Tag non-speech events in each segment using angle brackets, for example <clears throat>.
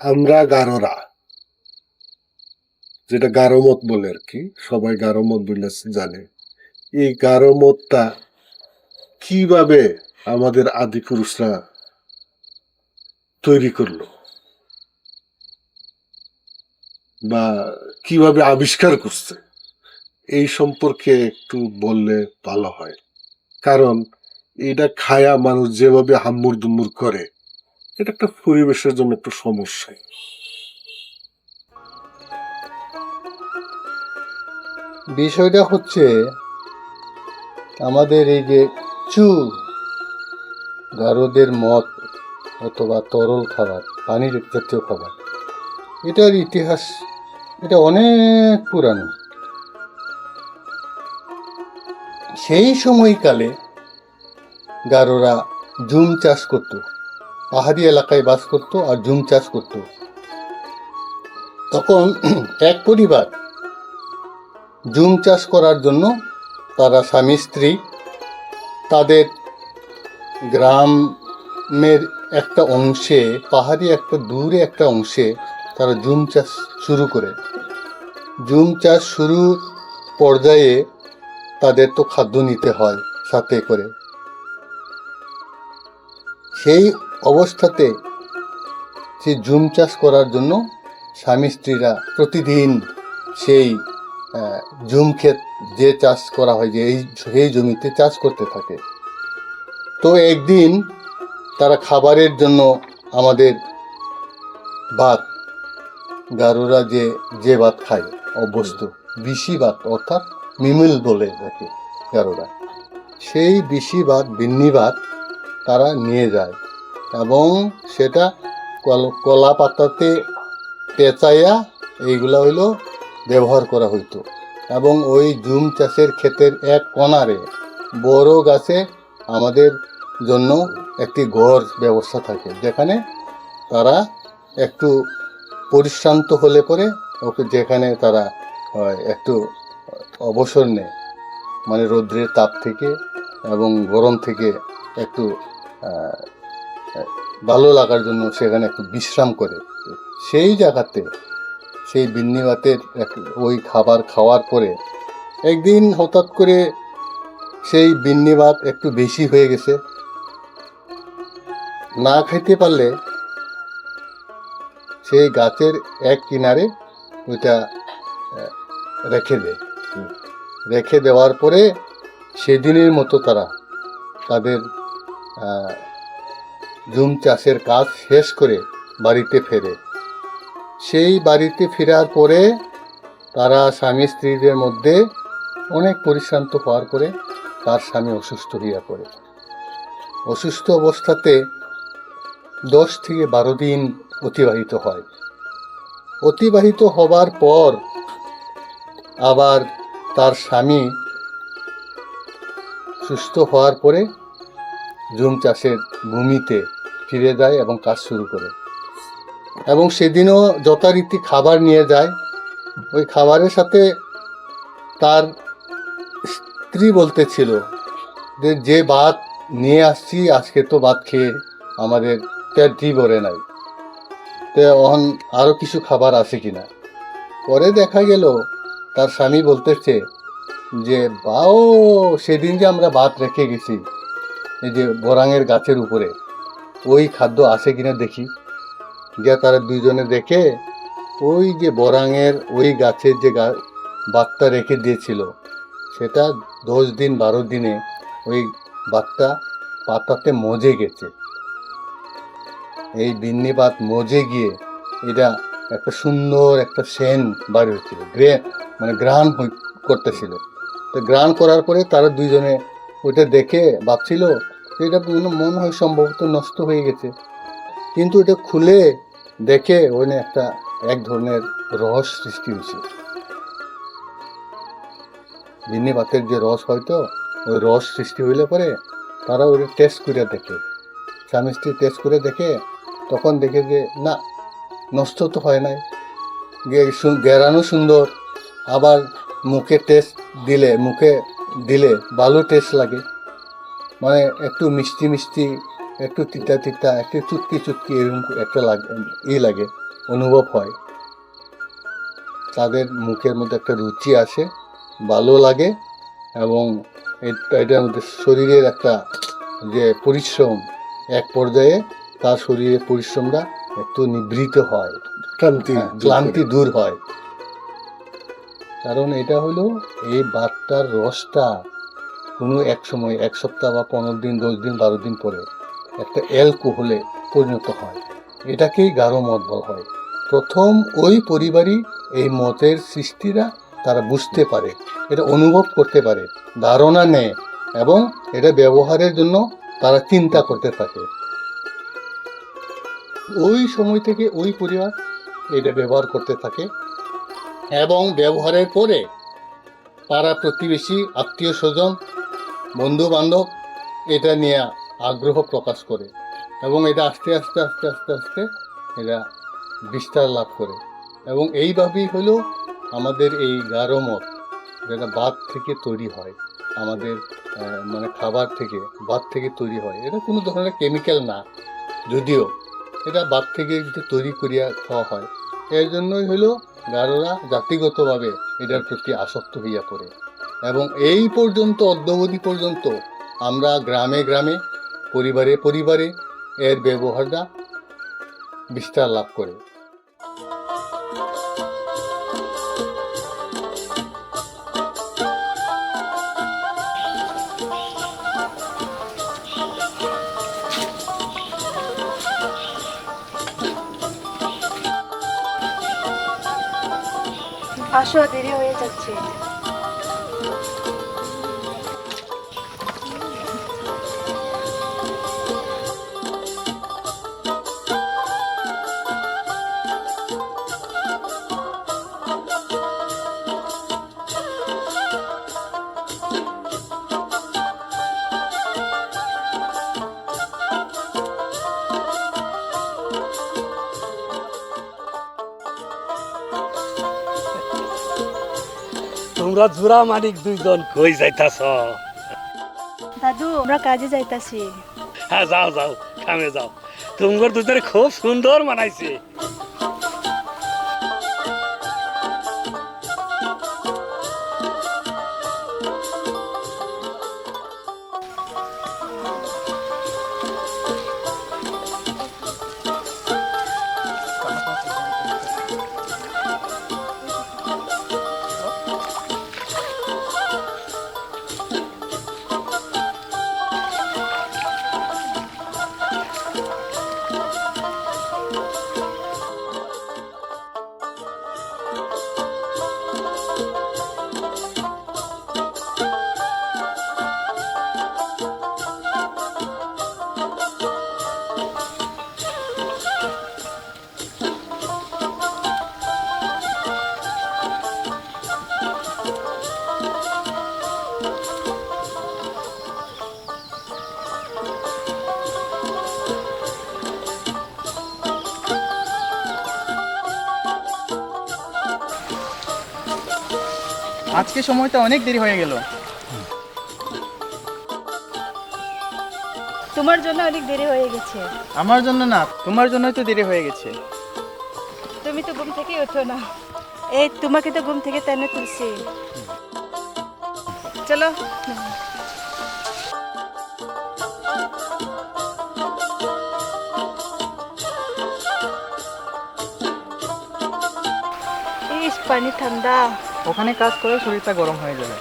আমরা গারোরা। যেটা গারোমত বলে আর কি, সবাই গারোমত বলে জানে। এই গারোমতটা কীভাবে আমাদের আদি পুরুষরা তৈরি করল? বা কীভাবে আবিষ্কার করছে? এই সম্পর্কে একটু বললে ভালো হয়। কারণ এটা খায়া মানুষ যেভাবে হাম্মুর দুম্মুর করে এটা একটা পরিবেশের জন্য একটু সমস্যা। বিষয়টা হচ্ছে আমাদের এই যে চু গারদের মদ অথবা তরল খাবার, পানির জাতীয় খাবার, এটার ইতিহাস, এটা অনেক পুরানো। সেই সময়কালে গারোরা জুম চাষ করত। পাহাড়ি এলাকায় বাস করত আর জুম চাষ করত। তখন <clears throat> এক পরিবার জুম চাষ করার জন্য তারা স্বামী, স্ত্রী, তাদের গ্রামের একটা অংশে, পাহাড়ি একটা দূরে একটা অংশে তারা জুম চাষ শুরু করে। জুম চাষ শুরু পর্যায়ে তাদের তো খাদ্য নিতে হয় সাথে করে। সেই অবস্থাতে সেই জুম চাষ করার জন্য স্বামী স্ত্রীরা প্রতিদিন সেই জুম ক্ষেত যে চাষ করা হয়, যে এই, সেই জমিতে চাষ করতে থাকে। তো একদিন তারা খাবারের জন্য আমাদের ভাত, গারোরা যে যে ভাত খায়, অভ্যস্ত, বিশি ভাত অর্থাৎ মিমিল বলে থাকে গারোরা। সেই বিশি ভাত, বিন্নি ভাত তারা নিয়ে যায়। এবং সেটা কল- পাতাতে পেঁচাইয়া এইগুলা হইল ব্যবহার করা হইতো। এবং ওই জুম চাষের ক্ষেতের এক কোণারে বড় গাছে আমাদের জন্য একটি ঘর ব্যবস্থা থাকে, যেখানে তারা একটু পরিশ্রান্ত হলে পরে ওকে যেখানে তারা একটু অবসর নেয়। মানে রৌদ্রের তাপ থেকে এবং গরম থেকে একটু ভালো লাগার জন্য সেখানে একটু বিশ্রাম করে। সেই জায়গাতে সেই বিন্নিবাতের ওই খাবার খাওয়ার পরে একদিন হঠাৎ করে সেই বিন্নিবাত একটু বেশি হয়ে গেছে। না খাইতে পারলে সেই গাছের এক কিনারে ওইটা রেখে দেয় রেখে দেওয়ার পরে সেদিনের মতো তারা তাদের জুম চাষের কাজ শেষ করে বাড়িতে ফেরে। সেই বাড়িতে ফেরার পরে তারা স্বামী স্ত্রীদের মধ্যে অনেক পরিশ্রান্ত হওয়ার পরে তার স্বামী অসুস্থ হইয়া পড়ে। অসুস্থ অবস্থাতে দশ থেকে বারো দিন অতিবাহিত হয়। অতিবাহিত হবার পর আবার তার স্বামী সুস্থ হওয়ার পরে জুম চাষের ভূমিতে ফিরে যায় এবং কাজ শুরু করে। এবং সেদিনও যথারীতি খাবার নিয়ে যায়। ওই খাবারের সাথে তার স্ত্রী বলতেছিল যে যে ভাত নিয়ে আসছি, আজকে তো ভাত খেয়ে আমাদের পেটই ভরে নাই। তো এখন আরও কিছু খাবার আছে কি না পরে দেখা গেল, তার স্বামী বলতেছে যে, বাও, সেদিন যে আমরা ভাত রেখে গেছি, এই যে বরাঙের গাছের উপরে। ওই খাদ্য আছে কিনা দেখি। গিয়া তারা দুইজনে দেখে ওই যে বরাঙের ওই গাছের যে গা- বাতটা রেখে দিয়েছিল, সেটা দশ দিন, বারো দিনে ওই বাতটা পাতাতে মজে গেছে। এই বিন্নি পাত মজে গিয়ে এটা একটা সুন্দর একটা সেন বার হচ্ছিল গ্রে মানে হই- করতেছিল। তো গ্রান করার পরে তারা দুইজনে ওইটা দেখে ভাবছিল যে এটা মনে হয় সম্ভবত নষ্ট হয়ে গেছে। কিন্তু এটা খুলে দেখে ওখানে একটা এক ধরনের রস সৃষ্টি হয়েছে। বিন্নি ভাতের যে রস হয়তো ওই রস সৃষ্টি হইলে পরে তারা ওটা টেস্ট করে দেখে। স্বামী স্ত্রী টেস্ট করে দেখে, তখন দেখে যে না, নষ্ট তো হয় নাই। গেরানো সুন্দর। আবার মুখে টেস্ট দিলে, মুখে দিলে ভালো টেস্ট লাগে। মানে একটু মিষ্টি মিষ্টি একটু তিতা তিতা একটু চুটকি চুটকি এরকম একটা লাগে ই লাগে অনুভব হয়। তাদের মুখের মধ্যে একটা রুচি আসে ভালো লাগে এবং এটা- এটার মধ্যে শরীরের একটা যে পরিশ্রম এক পর্যায়ে তার শরীরের পরিশ্রমটা একটু নিবৃত হয়। ক্লান্তি হ্যাঁ, ক্লান্তি দূর হয়। কারণ এটা হলো এই বাতটার রসটা কোনো এক সময়, এক সপ্তাহ বা পনেরো দিন, দশ দিন, বারো দিন পরে একটা অ্যালকোহলে পরিণত হয়। এটাকেই গাঢ় মদ বলা হয়। প্রথম ওই পরিবারই এই মতের সৃষ্টিরা তারা বুঝতে পারে, এটা অনুভব করতে পারে, ধারণা নেয় এবং এটা ব্যবহারের জন্য তারা চিন্তা করতে থাকে। ওই সময় থেকে ওই পরিবার এটা ব্যবহার করতে থাকে এবং ব্যবহারের পরে পাড়া প্রতিবেশী আত্মীয় স্বজন বন্ধু বান্ধব এটা নিয়ে আগ্রহ প্রকাশ করে এবং এটা আস্তে আস্তে আস্তে আস্তে আস্তে এটা বিস্তার লাভ করে। এবং এইভাবেই হলো আমাদের এই গাঢ় মত, যেটা বাদ থেকে তৈরি হয়, আমাদের মানে খাবার থেকে বাদ থেকে তৈরি হয়। এটা কোনো ধরনের কেমিক্যাল না, যদিও এটা বাদ থেকে যদি তৈরি করিয়া খাওয়া হয়, এর জন্যই হলো গারোরা জাতিগতভাবে এটার প্রতি আসক্ত হইয়া পড়ে। এবং এই পর্যন্ত, অদ্যবধি পর্যন্ত আমরা গ্রামে গ্রামে, পরিবারে পরিবারে এর ব্যবহারটা বিস্তার লাভ করে। আসো, দেরি হয়ে যাচ্ছে। তোমরা জোড়া মানিক দুইজন কই যাইতাছ? দাদু আমরা কাজে যাইতাছি। হ্যাঁ যাও যাও কামে যাও। তোমার দুজনে খুব সুন্দর মানাইছে। আজকে সময়টা অনেক দেরি হয়ে গেল। তোমার জন্য অনেক দেরি হয়ে গেছে। আমার জন্য না তোমার জন্যই তো দেরি হয়ে গেছে। তুমি তো ঘুম থেকে ওঠো না। এই তোমাকে তো ঘুম থেকে টেনে তুলছি। চলো। ইস পানি ঠান্ডা। ওখানে কাজ করে শরীরটা গরম হয়ে যাবে।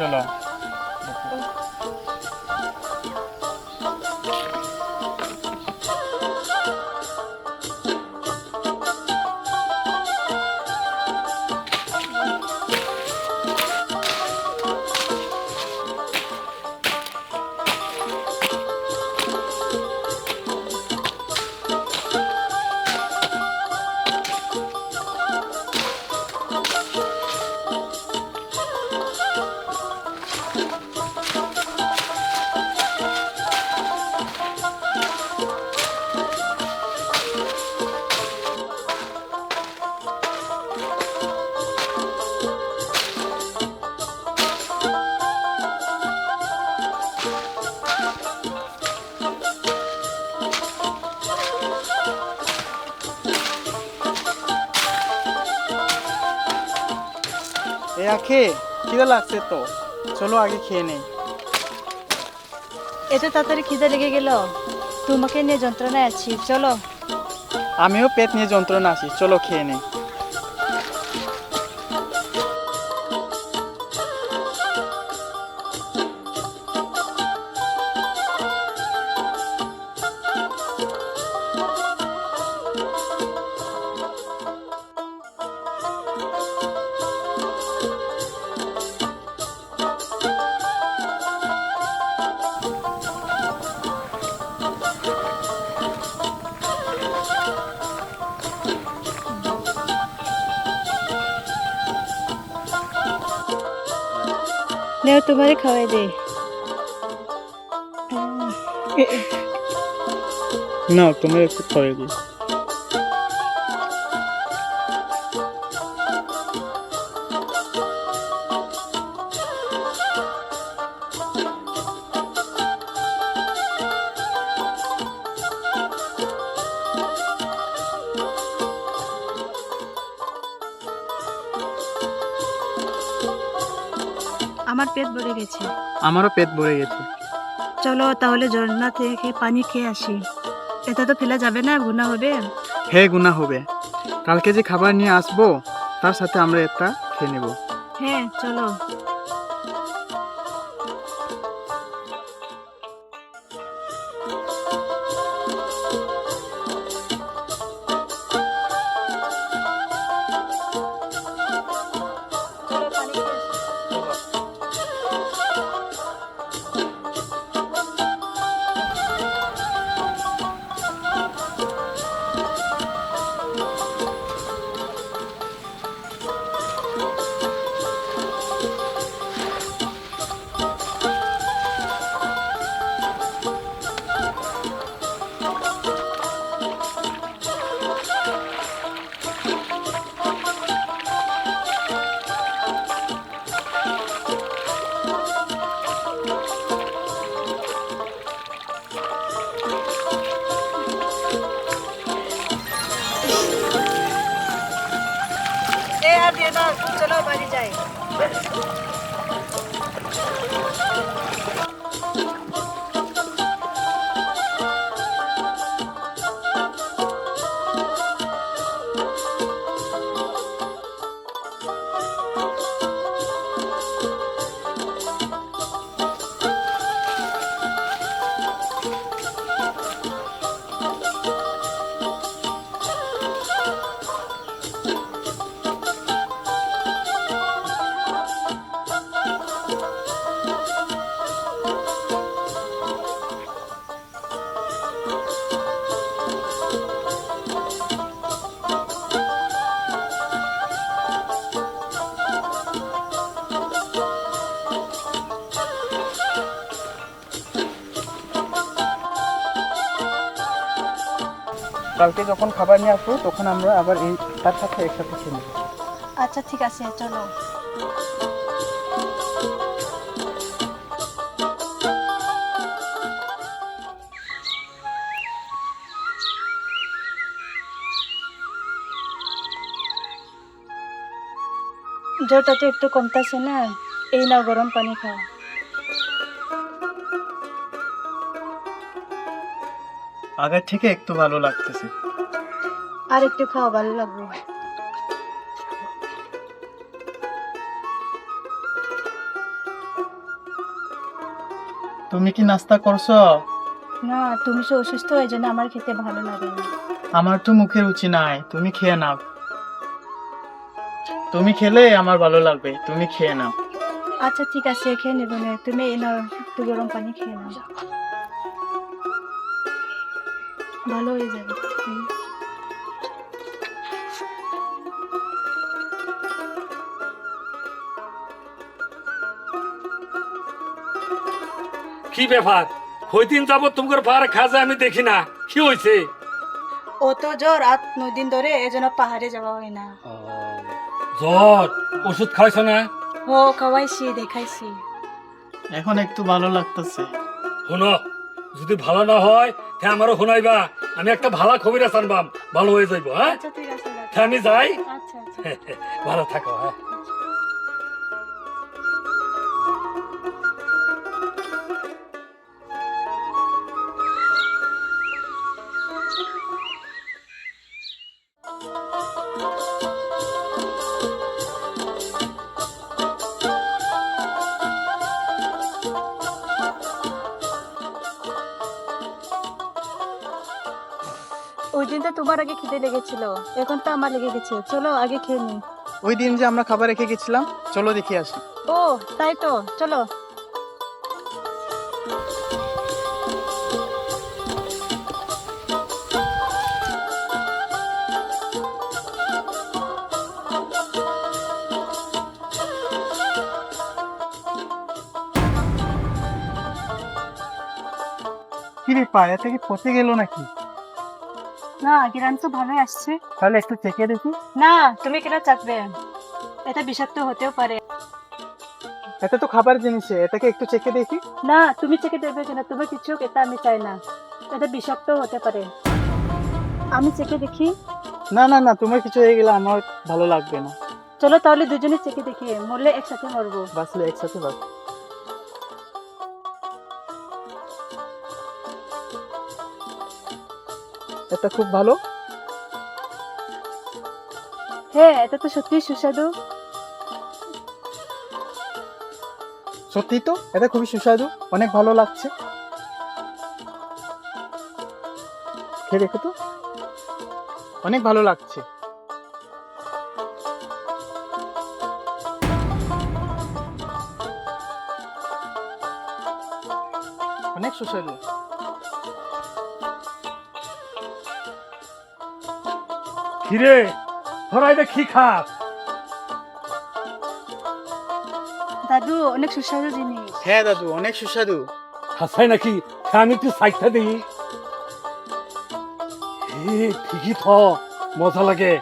করি চলো আখে খিদে লাগছে তো। চলো আগে খেয়ে নেই। এত তাড়াতাড়ি খিদে লেগে গেল। তোমাকে নিয়ে যন্ত্রণায় আছি চলো। আমিও পেট নিয়ে যন্ত্রণা আছি চলো খেয়ে নেই। নেও তোমারে খাওয়াই দে না তোমার একটু খাওয়াই দিই। আমার পেট ভরে গেছে। আমারও পেট ভরে গেছে। চলো তাহলে ঝর্ণা থেকে পানি খেয়ে আসি। এটা তো ফেলা যাবে না গুণা হবে। হ্যাঁ গুণা হবে। কালকে যে খাবার নিয়ে আসব তার সাথে আমরা একটা খেয়ে নেব। হ্যাঁ চলো। কালকে যখন খাবার নিয়ে আসব, তখন আমরা আবার এই তার সাথে একসাথে খেয়ে নেব। আচ্ছা ঠিক আছে, চলো। জ্বরটা তো একটু কমতেছে না? এই নাও গরম পানি খাও। আগের থেকে একটু ভালো লাগতেছে। আর একটু খাওয়া ভালো লাগবে। তুমি কি নাস্তা করছ? না তুমি তো অসুস্থ হয়ে যেন আমার খেতে ভালো লাগে না। আমার তো মুখে রুচি নাই তুমি খেয়ে নাও। তুমি খেলে আমার ভালো লাগবে তুমি খেয়ে নাও। আচ্ছা ঠিক আছে খেয়ে নেব তুমি এই নাও একটু গরম পানি খেয়ে নাও। যাও ভালো হয়ে যাবে কি ব্যাপার? কই দিন যাব তোমার পাহাড়ে খাজা আমি দেখি না। কি হয়েছে ও তো জ্বর আর নয় দিন ধরে এই জন্য পাহাড়ে যাওয়া হয় না। জ্বর? ওষুধ খাওয়াইছো না? ও খাওয়াইছি দেখাইছি। এখন একটু ভালো লাগতেছে। শোনো যদি ভালো না হয় তে আমারও শোনাইবা। আমি একটা ভালো খবর আনবাম ভালো হয়ে যাইব হ্যাঁ? আচ্ছা আমি যাই। আচ্ছা আচ্ছা। <laughs> ভালো থাকো হ্যাঁ। ওই তো তোমার আগে খিদে লেগেছিল। এখন তো আমার লেগে গেছে। চলো আগে খেয়ে নি ওই দিন যে আমরা খাবার রেখে গেছিলাম চলো দেখে আসি। ও তাই তো চলো। কি রে পায়ে থেকে পচে গেল নাকি? না গিরান তো ভালোই আসছে। তাহলে একটু দেখি। না তুমি কেন চাপবে এটা বিষাক্ত হতেও পারে। এটা তো খাবার জিনিস এটাকে একটু দেখি। না তুমি দেবে কেন কিছু এটা আমি চাই না। এটা বিষাক্ত হতে পারে। আমি চেকে দেখি। না না না তোমার কিছু হয়ে গেলে আমার ভালো লাগবে না। চলো তাহলে দুজনে চেকে দেখি মরলে একসাথে মরবো। বাসলে একসাথে বাস এটা খুব ভালো। হ্যাঁ এটা তো সত্যি সুস্বাদু। সত্যি তো? এটা খুবই সুস্বাদু। অনেক ভালো লাগছে। খেয়ে দেখো তো। অনেক ভালো লাগছে। অনেক সুস্বাদু। কিরে তোরা এটা কি খাস? দাদু অনেক সুস্বাদু জিনিস। হ্যাঁ দাদু অনেক সুস্বাদু। হাসাই নাকি? তা আমি একটু সাইডটা দিই। এ ঠিকই থ মজা লাগে।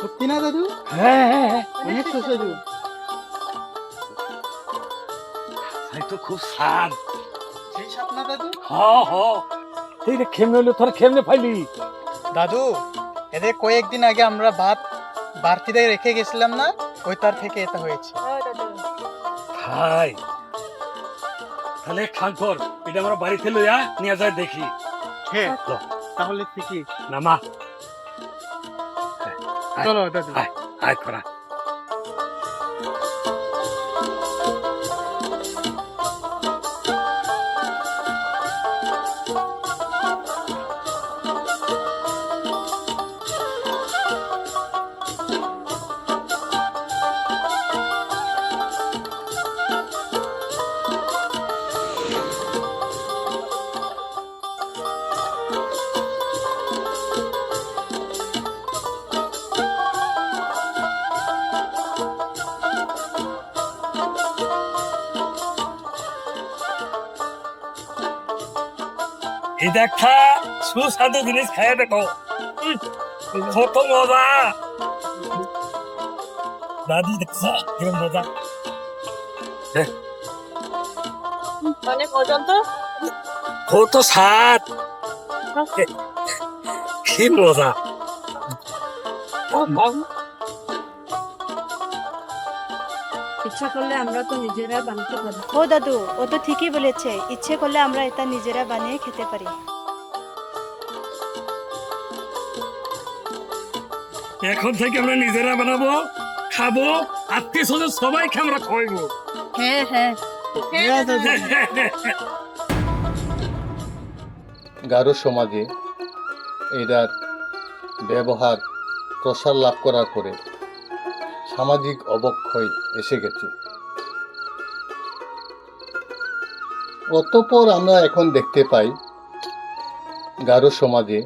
সত্যি না দাদু? হ্যাঁ হ্যাঁ হ্যাঁ অনেক সুস্বাদু। তাই তো খুব স্বাদ। দাদু হ হ। এই রে খেমনে হলে তোর খেমনে ফাইলি দাদু এদের কয়েকদিন আগে আমরা ভাত বাড়তিতে রেখে গেছিলাম না? ওই তার থেকে এটা হয়েছে। ও খাই তাহলে খান কর এটা আমরা বাড়িতে লইয়া নিয়ে যায় দেখি। হ্যাঁ তাহলে ঠিকই। নামা। চলো দাদু। আয় আয় করা দেখা সুস্বাদু জিনিস খাইয়ে দেখো। কত মজা। দাদি দেখছ কিরম মজা। অনেক ওজন তো? কত স্বাদ। কি মজা। ইচ্ছা করলে আমরা তো নিজেরা বানাতে পারি। ও দাদু ও তো ঠিকই বলেছে। ইচ্ছে করলে আমরা এটা নিজেরা বানিয়ে খেতে পারি। এখন থেকে আমরা নিজেরা বানাবো খাব আত্মীয় স্বজন সবাইকে আমরা খাওয়াইবো। হ্যাঁ হ্যাঁ। গারো সমাজে এটার ব্যবহার প্রসার লাভ করার পরে সামাজিক অবক্ষয় এসে গেছে। অতঃপর আমরা এখন দেখতে পাই, গারো সমাজে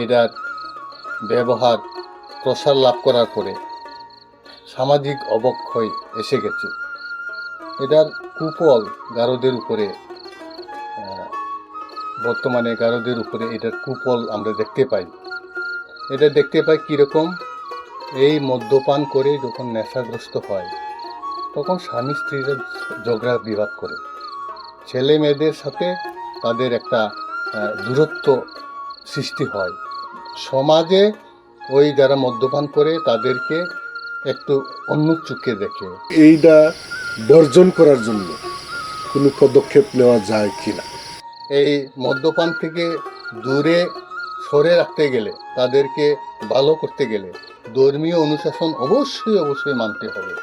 এটার ব্যবহার, প্রসার লাভ করার পরে সামাজিক অবক্ষয় এসে গেছে। এটার কুফল গারোদের উপরে বর্তমানে গারোদের উপরে এটার কুফল আমরা দেখতে পাই। এটা দেখতে পাই কীরকম? এই মদ্যপান করে যখন নেশাগ্রস্ত হয় তখন স্বামী স্ত্রীরা ঝগড়া বিবাদ করে। ছেলে মেয়েদের সাথে তাদের একটা দূরত্ব সৃষ্টি হয়। সমাজে ওই যারা মদ্যপান করে তাদেরকে একটু অন্য চোখে দেখে। এইটা বর্জন করার জন্য কোনো পদক্ষেপ নেওয়া যায় কি না? এই মদ্যপান থেকে দূরে সরে রাখতে গেলে তাদেরকে ভালো করতে গেলে ধর্মীয় অনুশাসন অবশ্যই অবশ্যই মানতে হবে।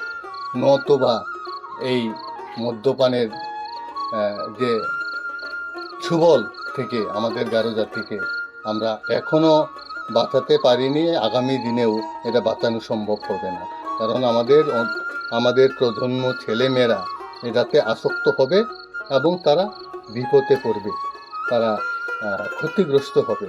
নতবা এই মদ্যপানের যে ছুবল থেকে, আমাদের গারো জাতিকে আমরা এখনও বাঁচাতে পারিনি, আগামী দিনেও এটা বাঁচানো সম্ভব হবে না। কারণ আমাদের আমাদের প্রজন্ম ছেলেমেয়েরা এটাতে আসক্ত হবে এবং তারা বিপদে পড়বে, তারা ক্ষতিগ্রস্ত হবে।